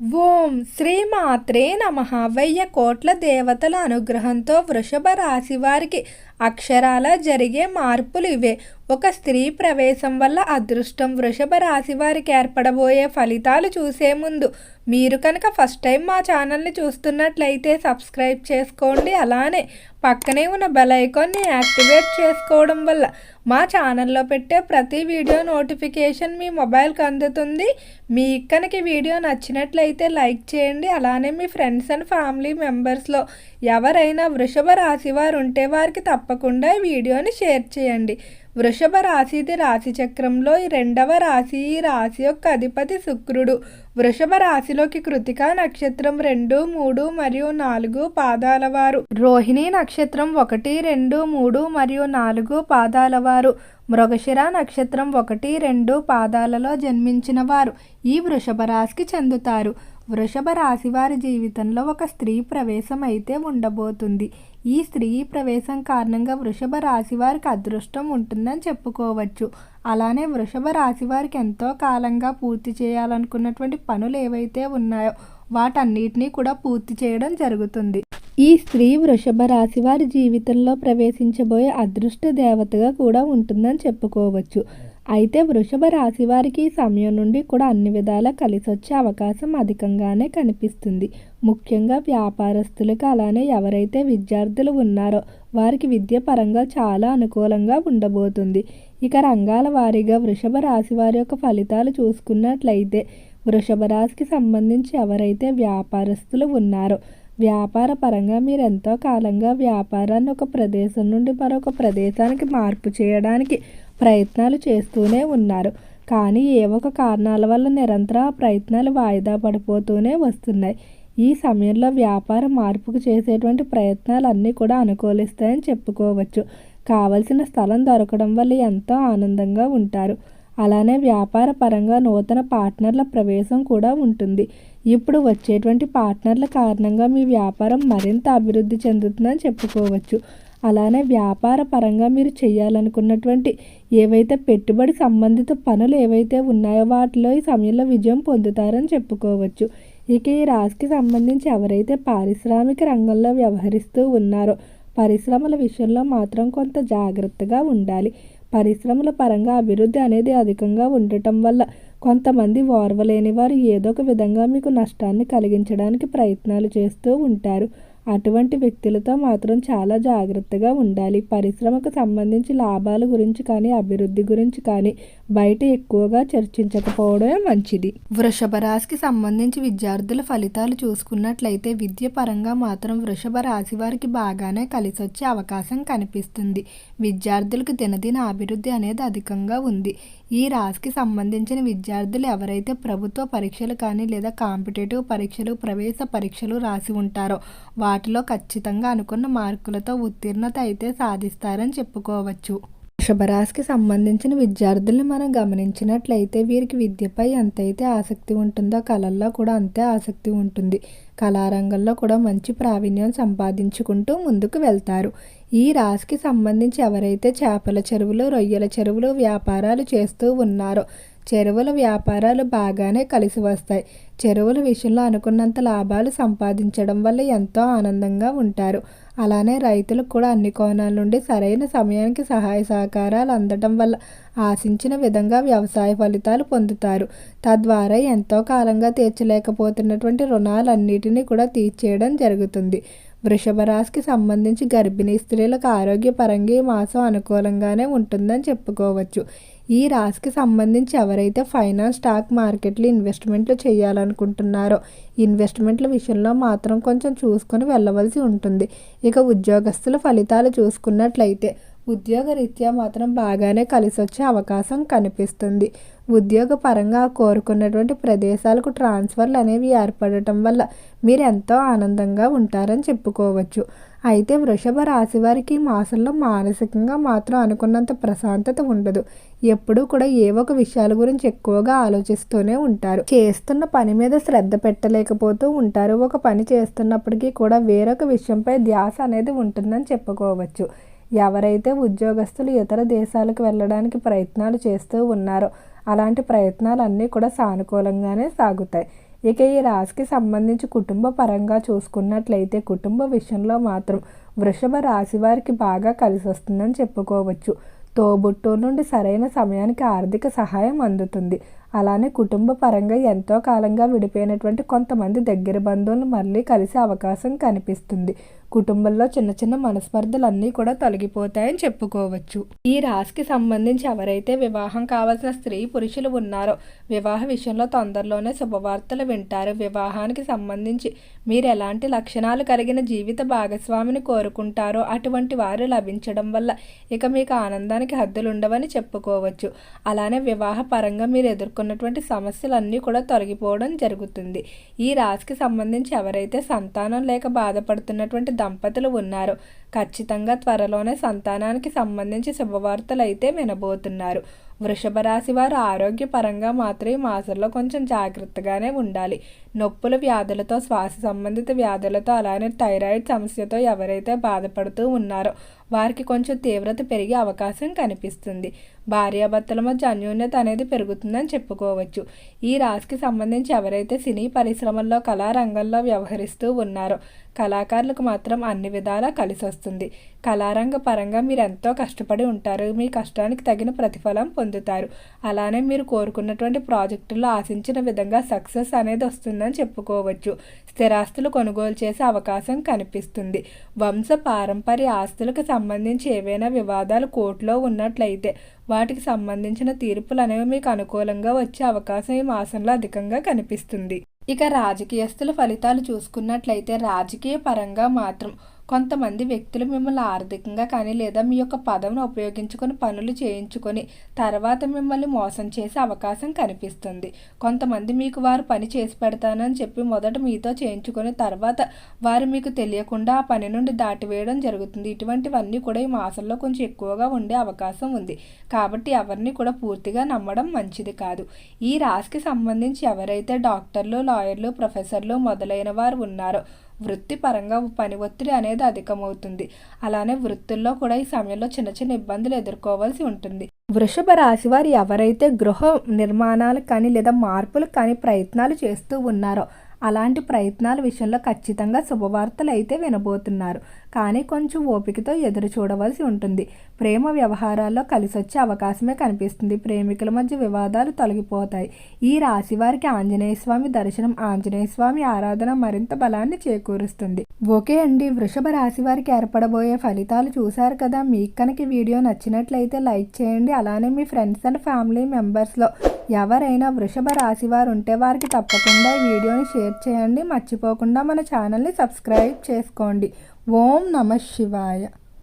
ఓం శ్రీమాత్రే నమ. వెయ్య కోట్ల దేవతల అనుగ్రహంతో వృషభ రాశి వారికి అక్షరాల జరిగే మార్పులు ఇవే. ఒక స్త్రీ ప్రవేశం వల్ల అదృష్టం వృషభ రాశి వారికి ఏర్పడబోయే ఫలితాలు చూసే ముందు మీరు కనుక ఫస్ట్ టైం మా ఛానల్ని చూస్తున్నట్లయితే సబ్స్క్రైబ్ చేసుకోండి. అలానే పక్కనే ఉన్న బెల్ ఐకాన్ని యాక్టివేట్ చేసుకోవడం వల్ల మా ఛానల్లో పెట్టే ప్రతి వీడియో నోటిఫికేషన్ మీ మొబైల్కి అందుతుంది. మీ కనుక వీడియో నచ్చినట్లయితే లైక్ చేయండి. అలానే మీ ఫ్రెండ్స్ అండ్ ఫ్యామిలీ మెంబర్స్లో ఎవరైనా వృషభ రాశి వారు ఉంటే వారికి తప్పకుండా ఈ వీడియోని షేర్ చేయండి. వృషభ రాశిది రాశి చక్రంలో ఈ రెండవ రాశి ఈ రాశి యొక్క అధిపతి శుక్రుడు. వృషభ రాశిలోకి కృతికా నక్షత్రం రెండు మూడు మరియు నాలుగు పాదాల వారు. రోహిణి నక్షత్రం ఒకటి రెండు మూడు మరియు నాలుగు పాదాల వారు. మృగశిర నక్షత్రం ఒకటి రెండు పాదాలలో జన్మించిన వారు. ఈ వృషభ రాశికి చెందుతారు. వృషభ రాశి వారి జీవితంలో ఒక స్త్రీ ప్రవేశం అయితే ఉండబోతుంది. ఈ స్త్రీ ప్రవేశం కారణంగా వృషభ రాశి వారికి అదృష్టం ఉంటుందని చెప్పుకోవచ్చు. అలానే వృషభ రాశి వారికి ఎంతో కాలంగా పూర్తి చేయాలనుకున్నటువంటి పనులు ఏవైతే ఉన్నాయో వాటన్నిటినీ కూడా పూర్తి చేయడం జరుగుతుంది. ఈ స్త్రీ వృషభ రాశి వారి జీవితంలో ప్రవేశించబోయే అదృష్ట దేవతగా కూడా ఉంటుందని చెప్పుకోవచ్చు. అయితే వృషభ రాశి వారికి ఈ సమయం నుండి కూడా అన్ని విధాలా కలిసి వచ్చే అవకాశం అధికంగానే కనిపిస్తుంది. ముఖ్యంగా వ్యాపారస్తులకు అలానే ఎవరైతే విద్యార్థులు ఉన్నారో వారికి విద్య పరంగా చాలా అనుకూలంగా ఉండబోతుంది. ఇక రంగాల వారీగా వృషభ రాశి వారి యొక్క ఫలితాలు చూసుకున్నట్లయితే వృషభ రాశికి సంబంధించి ఎవరైతే వ్యాపారస్తులు ఉన్నారో వ్యాపార పరంగా మీరు ఎంతో కాలంగా వ్యాపారాన్ని ఒక ప్రదేశం నుండి మరొక ప్రదేశానికి మార్పు చేయడానికి ప్రయత్నాలు చేస్తూనే ఉన్నారు. కానీ ఏ ఒక కారణాల వల్ల నిరంతరం ఆ ప్రయత్నాలు వాయిదా పడిపోతూనే వస్తున్నాయి. ఈ సమయంలో వ్యాపార మార్పుకు చేసేటువంటి ప్రయత్నాలు అన్నీ కూడా అనుకూలిస్తాయని చెప్పుకోవచ్చు. కావలసిన స్థలం దొరకడం వల్ల ఎంతో ఆనందంగా ఉంటారు. అలానే వ్యాపార పరంగా నూతన పార్ట్నర్ల ప్రవేశం కూడా ఉంటుంది. ఇప్పుడు వచ్చేటువంటి పార్ట్నర్ల కారణంగా మీ వ్యాపారం మరింత అభివృద్ధి చెందుతుందని చెప్పుకోవచ్చు. అలానే వ్యాపార పరంగా మీరు చేయాలనుకున్నటువంటి ఏవైతే పెట్టుబడి సంబంధిత పనులు ఏవైతే ఉన్నాయో వాటిలో ఈ సమయంలో విజయం పొందుతారని చెప్పుకోవచ్చు. ఇక ఈ రాశికి సంబంధించి ఎవరైతే పారిశ్రామిక రంగంలో వ్యవహరిస్తూ ఉన్నారో పరిశ్రమల విషయంలో మాత్రం కొంత జాగ్రత్తగా ఉండాలి. పరిశ్రమల పరంగా అభివృద్ధి అనేది అధికంగా ఉండటం వల్ల కొంతమంది ఓర్వలేని వారు ఏదో ఒక విధంగా మీకు నష్టాన్ని కలిగించడానికి ప్రయత్నాలు చేస్తూ ఉంటారు. అటువంటి వ్యక్తులతో మాత్రం చాలా జాగ్రత్తగా ఉండాలి. పరిశ్రమకు సంబంధించి లాభాల గురించి కానీ అభివృద్ధి గురించి కానీ బయట ఎక్కువగా చర్చించకపోవడమే మంచిది. వృషభ రాశికి సంబంధించి విద్యార్థుల ఫలితాలు చూసుకున్నట్లయితే విద్య పరంగా మాత్రం వృషభ రాశి వారికి బాగానే కలిసి వచ్చే అవకాశం కనిపిస్తుంది. విద్యార్థులకు దినదిన అభివృద్ధి అనేది అధికంగా ఉంది. ఈ రాశికి సంబంధించిన విద్యార్థులు ఎవరైతే ప్రభుత్వ పరీక్షలు కానీ లేదా కాంపిటేటివ్ పరీక్షలు ప్రవేశ పరీక్షలు రాసి ఉంటారో వాటిలో ఖచ్చితంగా అనుకున్న మార్కులతో ఉత్తీర్ణత అయితే సాధిస్తారని చెప్పుకోవచ్చు. వృషభరాశికి సంబంధించిన విద్యార్థుల్ని మనం గమనించినట్లయితే వీరికి విద్యపై ఎంతైతే ఆసక్తి ఉంటుందో కళల్లో కూడా అంతే ఆసక్తి ఉంటుంది. కళారంగంలో కూడా మంచి ప్రావీణ్యం సంపాదించుకుంటూ ముందుకు వెళ్తారు. ఈ రాశికి సంబంధించి ఎవరైతే చేపల చెరువులు రొయ్యల చెరువులు వ్యాపారాలు చేస్తూ ఉన్నారో చెరువుల వ్యాపారాలు బాగానే కలిసి వస్తాయి. చెరువుల విషయంలో అనుకున్నంత లాభాలు సంపాదించడం వల్ల ఎంతో ఆనందంగా ఉంటారు. అలానే రైతులకు కూడా అన్ని కోణాల నుండి సరైన సమయానికి సహాయ సహకారాలు అందడం వల్ల ఆశించిన విధంగా వ్యవసాయ ఫలితాలు పొందుతారు. తద్వారా ఎంతో కాలంగా తీర్చలేకపోతున్నటువంటి రుణాలన్నిటినీ కూడా తీర్చేయడం జరుగుతుంది. వృషభ రాశికి సంబంధించి గర్భిణీ స్త్రీలకు ఆరోగ్యపరంగా ఈ మాసం అనుకూలంగానే ఉంటుందని చెప్పుకోవచ్చు. ఈ రాశికి సంబంధించి ఎవరైతే ఫైనాన్స్ స్టాక్ మార్కెట్లు ఇన్వెస్ట్మెంట్లు చేయాలనుకుంటున్నారో ఇన్వెస్ట్మెంట్ల విషయంలో మాత్రం కొంచెం చూసుకొని వెళ్ళవలసి ఉంటుంది. ఇక ఉద్యోగస్తుల ఫలితాలు చూసుకున్నట్లయితే ఉద్యోగరీత్యా మాత్రం బాగానే కలిసి వచ్చే అవకాశం కనిపిస్తుంది. ఉద్యోగ పరంగా కోరుకున్నటువంటి ప్రదేశాలకు ట్రాన్స్ఫర్లు అనేవి ఏర్పడటం వల్ల మీరు ఎంతో ఆనందంగా ఉంటారని చెప్పుకోవచ్చు. అయితే వృషభ రాశి వారికి మాసంలో మానసికంగా మాత్రం అనుకున్నంత ప్రశాంతత ఉండదు. ఎప్పుడూ కూడా ఏ ఒక విషయాల గురించి ఎక్కువగా ఆలోచిస్తూనే ఉంటారు. చేస్తున్న పని మీద శ్రద్ధ పెట్టలేకపోతూ ఉంటారు. ఒక పని చేస్తున్నప్పటికీ కూడా వేరొక విషయంపై ధ్యాస అనేది ఉంటుందని చెప్పుకోవచ్చు. ఎవరైతే ఉద్యోగస్తులు ఇతర దేశాలకు వెళ్ళడానికి ప్రయత్నాలు చేస్తూ ఉన్నారో అలాంటి ప్రయత్నాలు అన్నీ కూడా సానుకూలంగానే సాగుతాయి. ఇక ఈ రాశికి సంబంధించి కుటుంబ పరంగా చూసుకున్నట్లయితే కుటుంబ విషయంలో మాత్రం వృషభ రాశి వారికి బాగా కలిసి వస్తుందని చెప్పుకోవచ్చు. తోబుట్టువుల నుండి సరైన సమయానికి ఆర్థిక సహాయం అందుతుంది. అలానే కుటుంబ పరంగా ఎంతో కాలంగా విడిపోయినటువంటి కొంతమంది దగ్గర బంధువులు మళ్ళీ కలిసే అవకాశం కనిపిస్తుంది. కుటుంబంలో చిన్న చిన్న మనస్పర్ధలు అన్నీ కూడా తొలగిపోతాయని చెప్పుకోవచ్చు. ఈ రాశికి సంబంధించి ఎవరైతే వివాహం కావాల్సిన స్త్రీ పురుషులు ఉన్నారో వివాహ విషయంలో తొందరలోనే శుభవార్తలు వింటారు. వివాహానికి సంబంధించి మీరు ఎలాంటి లక్షణాలు కలిగిన జీవిత భాగస్వామిని కోరుకుంటారో అటువంటి వారు లభించడం వల్ల ఇక మీకు ఆనందానికి హద్దులు ఉండవని చెప్పుకోవచ్చు. అలానే వివాహ పరంగా మీరు ఎదుర్కొన్నటువంటి సమస్యలన్నీ కూడా తొలగిపోవడం జరుగుతుంది. ఈ రాశికి సంబంధించి ఎవరైతే సంతానం లేక బాధపడుతున్నటువంటి దంపతులు ఉన్నారు. ఖచ్చితంగా త్వరలోనే సంతానానికి సంబంధించి శుభవార్తలు అయితే వినబోతున్నారు. వృషభ రాశి వారు ఆరోగ్యపరంగా మాత్రం ఈ మాసంలో కొంచెం జాగ్రత్తగానే ఉండాలి. నొప్పుల వ్యాధులతో శ్వాస సంబంధిత వ్యాధులతో అలానే థైరాయిడ్ సమస్యతో ఎవరైతే బాధపడుతూ ఉన్నారో వారికి కొంచెం తీవ్రత పెరిగే అవకాశం కనిపిస్తుంది. భార్యాభర్తల మధ్య అన్యోన్యత అనేది పెరుగుతుందని చెప్పుకోవచ్చు. ఈ రాశికి సంబంధించి ఎవరైతే సినీ పరిశ్రమల్లో కళారంగంలో వ్యవహరిస్తూ ఉన్నారో కళాకారులకు మాత్రం అన్ని విధాలా కలిసి వస్తుంది కళారంగ పరంగా మీరు ఎంతో కష్టపడి ఉంటారు. మీ కష్టానికి తగిన ప్రతిఫలం పొందుతారు. అలానే మీరు కోరుకున్నటువంటి ప్రాజెక్టుల్లో ఆశించిన విధంగా సక్సెస్ అనేది వస్తుందని చెప్పుకోవచ్చు. స్థిరాస్తులు కొనుగోలు చేసే అవకాశం కనిపిస్తుంది. వంశ పారంపర్య ఆస్తులకు సంబంధించి ఏవైనా వివాదాలు కోర్టులో ఉన్నట్లయితే వాటికి సంబంధించిన తీర్పులు అనేవి మీకు అనుకూలంగా వచ్చే అవకాశం ఈ మాసంలో అధికంగా కనిపిస్తుంది. ఇక రాజకీయస్తుల ఫలితాలు చూసుకున్నట్లయితే రాజకీయ పరంగా మాత్రం కొంతమంది వ్యక్తులు మిమ్మల్ని ఆర్థికంగా కానీ లేదా మీ యొక్క పదవిని ఉపయోగించుకొని పనులు చేయించుకొని తర్వాత మిమ్మల్ని మోసం చేసే అవకాశం కనిపిస్తుంది. కొంతమంది మీకు వారు పని చేసి పెడతానని చెప్పి మొదట మీతో చేయించుకొని తర్వాత వారు మీకు తెలియకుండా ఆ పని నుండి దాటివేయడం జరుగుతుంది. ఇటువంటివన్నీ కూడా ఈ మాసంలో కొంచెం ఎక్కువగా ఉండే అవకాశం ఉంది. కాబట్టి ఎవరిని కూడా పూర్తిగా నమ్మడం మంచిది కాదు. ఈ రాశికి సంబంధించి ఎవరైతే డాక్టర్లు లాయర్లు ప్రొఫెసర్లు మొదలైన వారు ఉన్నారో వృత్తిపరంగా పని ఒత్తిడి అనేది అధికమవుతుంది. అలానే వృత్తుల్లో కూడా ఈ సమయంలో చిన్న చిన్న ఇబ్బందులు ఎదుర్కోవాల్సి ఉంటుంది. వృషభ రాశి వారు ఎవరైతే గృహ నిర్మాణాలు కానీ లేదా మార్పులు కానీ ప్రయత్నాలు చేస్తూ ఉన్నారో అలాంటి ప్రయత్నాల విషయంలో ఖచ్చితంగా శుభవార్తలు అయితే వినబోతున్నారు. కానీ కొంచెం ఓపికతో ఎదురు చూడవలసి ఉంటుంది. ప్రేమ వ్యవహారాల్లో కలిసొచ్చే అవకాశమే కనిపిస్తుంది. ప్రేమికుల మధ్య వివాదాలు తొలగిపోతాయి. ఈ రాశి వారికి ఆంజనేయ స్వామి దర్శనం ఆంజనేయ స్వామి ఆరాధన మరింత బలాన్ని చేకూరుస్తుంది. ఓకే అండి. వృషభ రాశి వారికి ఏర్పడబోయే ఫలితాలు చూశారు కదా. మీకు కనుక వీడియో నచ్చినట్లయితే లైక్ చేయండి. అలానే మీ ఫ్రెండ్స్ అండ్ ఫ్యామిలీ మెంబర్స్లో ఎవరైనా వృషభ రాశి వారు ఉంటే వారికి తప్పకుండా ఈ వీడియోని షేర్ చేయండి. మర్చిపోకుండా మన ఛానల్ని సబ్స్క్రైబ్ చేసుకోండి. ఓం నమ శివాయ.